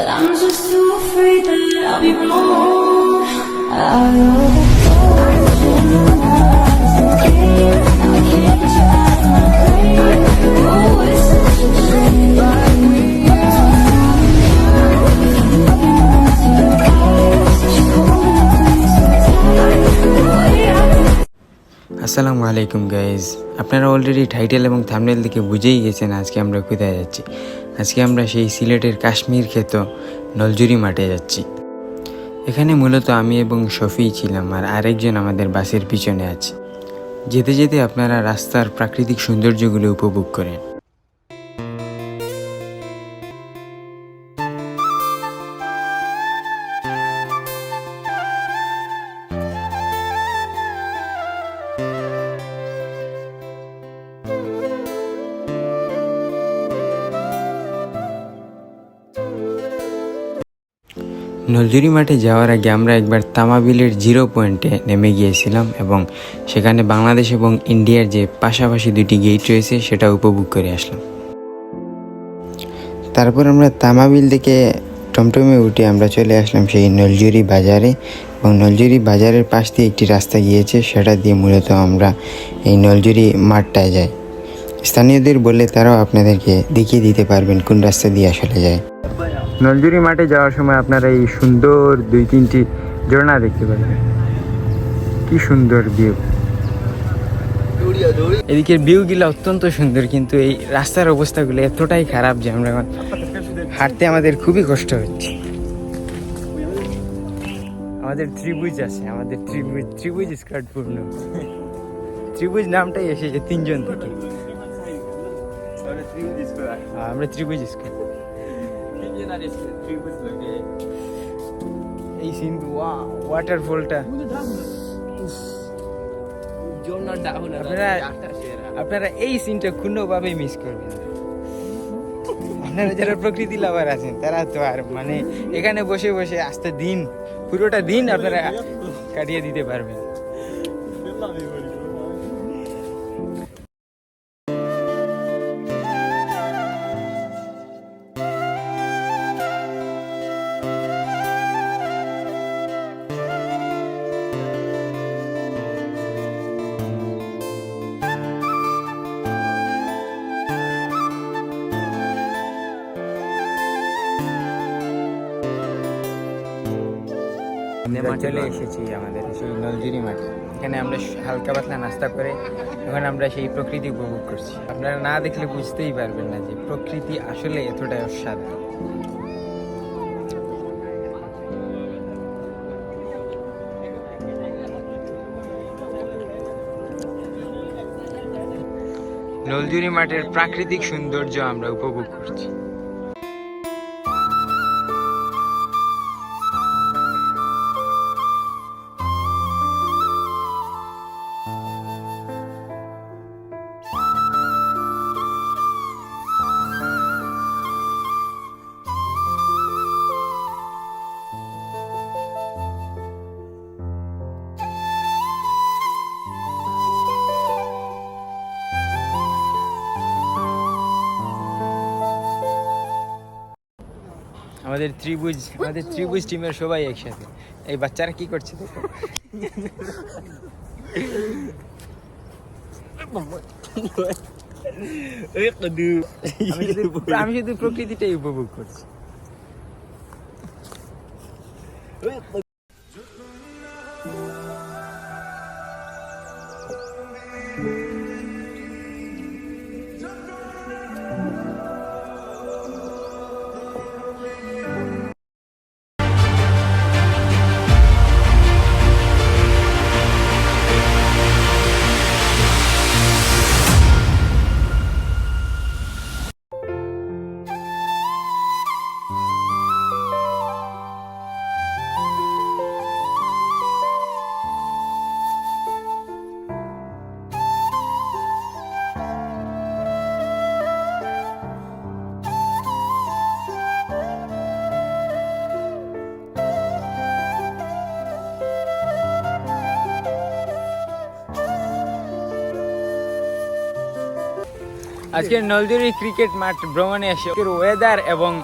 But I'm just too afraid that I'll be wrong. আসসালামু আলাইকুম guys আপনারা already title এবং থামনেল দেখে বুঝেই গেছেন আজকে আমরা কোথায় যাচ্ছি আজকে আমরা সেই সিলেটের কাশ্মীর ক্ষেত নলজুরি মাঠে যাচ্ছি। এখানে মূলত আমি এবং শফি ছিলাম আর আরেকজন আমাদের বাসের পিছনে আছে। যেতে যেতে আপনারা রাস্তার প্রাকৃতিক সৌন্দর্যগুলো উপভোগ করেন। নলজুরি মাঠে যাওয়ার আগে আমরা একবার তামাবিলের জিরো পয়েন্টে নেমে গিয়েছিলাম এবং সেখানে বাংলাদেশ এবং ইন্ডিয়ার যে পাশাপাশি দুটি গেট রয়েছে সেটা উপভোগ করে আসলাম। তারপর আমরা তামাবিল থেকে টমটমে উঠে আমরা চলে আসলাম সেই নলজুরি বাজারে এবং নলজুরি বাজারের পাশ দিয়ে একটি রাস্তা গিয়েছে, সেটা দিয়ে মূলত আমরা এই নলজুরি মাঠটায় যাই। স্থানীয়দের বললে তারাও আপনাদেরকে দেখিয়ে দিতে পারবেন কোন রাস্তা দিয়ে আসলে যায়। নলজুরি মাঠে যাওয়ার সময় আপনারা এই সুন্দর দুই তিনটি ঝর্ণা দেখতে পাবেন কি সুন্দর ভিউ এদিকের ভিউগুলো অত্যন্ত সুন্দর, কিন্তু এই রাস্তার অবস্থাগুলো এতটাই খারাপ যে আমরা এখন হাঁটতে আমাদের খুবই কষ্ট হচ্ছে। আমাদের ত্রিভুজ আছে, আমাদের ত্রিভুজ ত্রিভুজ স্কার্ট পূর্ণ ত্রিভুজ নামটাই এসেছে তিনজন থেকে। আমরা ত্রিভুজ স্কার্ট এই সিন ওয়াটারফলটা আপনারা আপনারা এই সিনটা কোনোভাবেই মিস করবেন। আপনারা যারা প্রকৃতি লাভার আছেন তারা তো আর মানে এখানে বসে বসে আস্তে দিন পুরোটা দিন আপনারা কাটিয়ে দিতে পারবেন। আমরা চলে এসেছি আমাদের সেই নলজিরি মাঠে। এখানে আমরা হালকা পাতলা নাস্তা করে এখন আমরা সেই প্রকৃতি উপভোগ করছি। আপনারা না দেখলে বুঝতেই পারবেন না যে প্রকৃতি আসলে এতটাই অসাধারণ। নলজুরি মাঠের প্রাকৃতিক সৌন্দর্য আমরা উপভোগ করছি। আমাদের ত্রিভুজ আমাদের ত্রিভুজ টিমের সবাই একসাথে। এই বাচ্চারা কি করছে দেখো। আমি শুধু- আমি শুধু প্রকৃতিটাই উপভোগ করছি। আজকে নলদুরি ক্রিকেট মাঠ ভ্রমণে এসে ওয়েদার এবং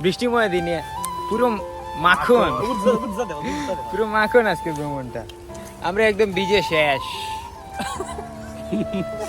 বৃষ্টিময় দিনে পুরো মাখন পুরো মাখন আজকে ভ্রমণটা। আমরা একদম বিজে শেষ।